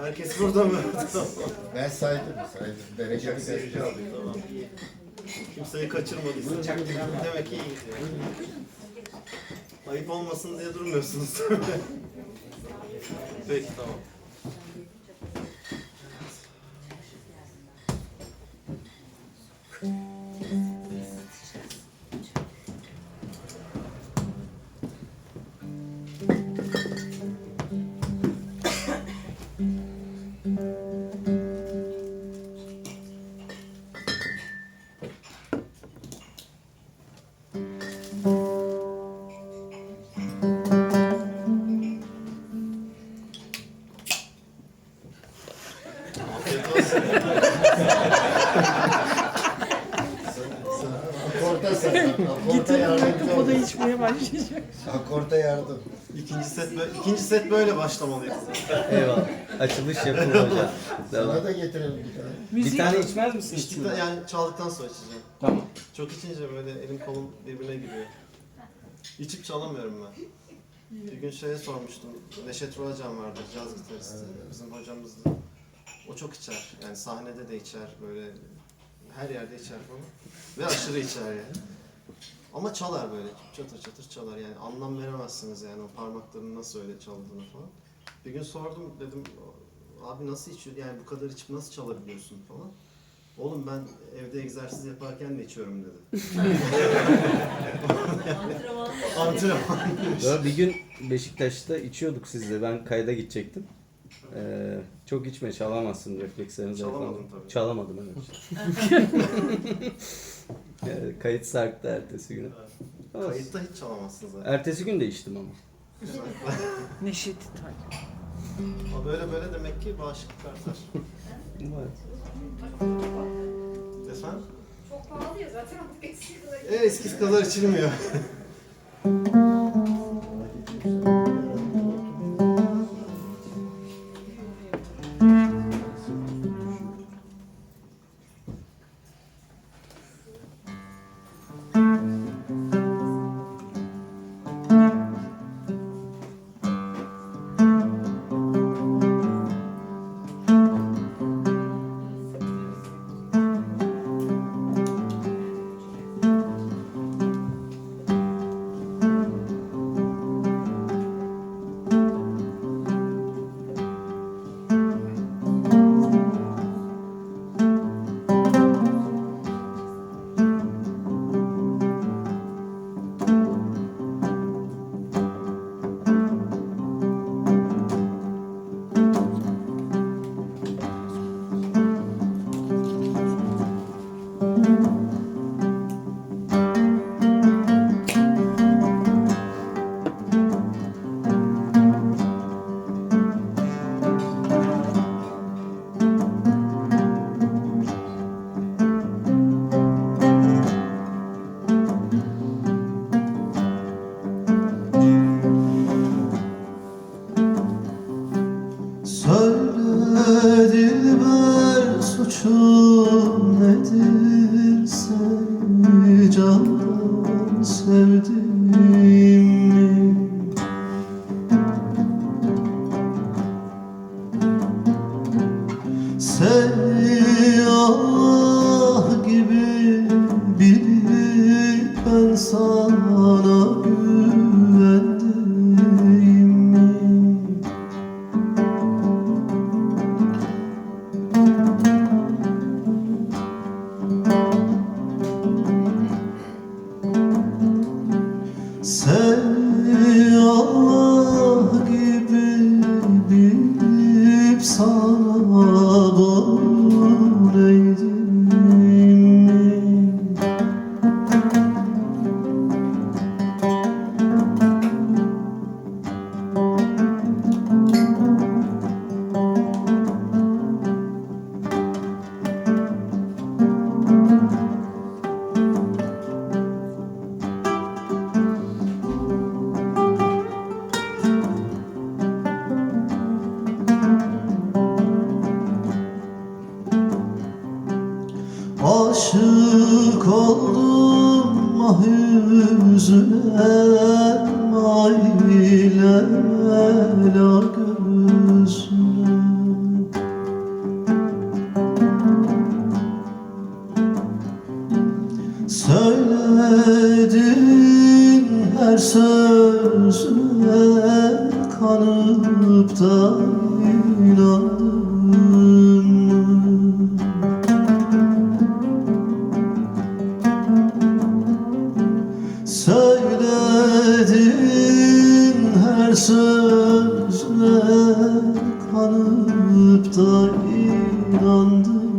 Herkes burada mı? tamam. Ben saydım, saydım. Dereceli göster. aldık tamam. Kimseyi kaçırmadıysa demek ki iyi gidiyor. Ayıp olmasın diye durmuyorsunuz. Peki tamam. Başlayacak. Akorta yardım. İkinci set, bö- ikinci set böyle başlamalıyız. Eyvallah. Açılış yapın hocam. Sana Devam. da getirelim bir tane. Bir tane içmez misin? İçtikten, yani çaldıktan sonra içeceğim. Tamam. Çok içince böyle elim kolum birbirine giriyor. İçip çalamıyorum ben. Bir gün şeye sormuştum. Neşet Ruacan vardı, caz gitaristi. Bizim hocamızdı. O çok içer. Yani sahnede de içer, böyle her yerde içer falan. Ve aşırı içer yani. Ama çalar böyle, çatır çatır çalar yani. Anlam veremezsiniz yani o parmaklarının nasıl öyle çaldığını falan. Bir gün sordum, dedim abi nasıl içiyor, yani bu kadar içip nasıl çalabiliyorsun falan. Oğlum ben evde egzersiz yaparken de içiyorum dedi. Antrenman. Böyle bir gün Beşiktaş'ta içiyorduk sizle. Ben kayda gidecektim. Ee, çok içme çalamazsın reflekslerini Çalamadım tabii. Çalamadım evet. Ee, kayıt sarktı ertesi günü. Kayıtta hiç çalamazsın zaten. Ertesi gün de içtim ama. Neşet. O böyle böyle demek ki bağışıklık artar. Efendim? Çok pahalı ya zaten artık eski kadar. E, eskisi kadar içilmiyor. Söyle dilber suçum nedir seni candan sevdim mi? Seni sana eğdim mi? kaldım ah yüzüne Aile ah Söyledin her sözüne Kanıp da inandım. Her sözle kanıp da inandın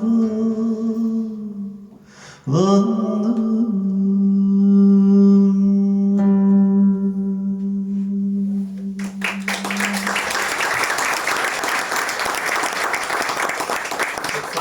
kadar bağlandım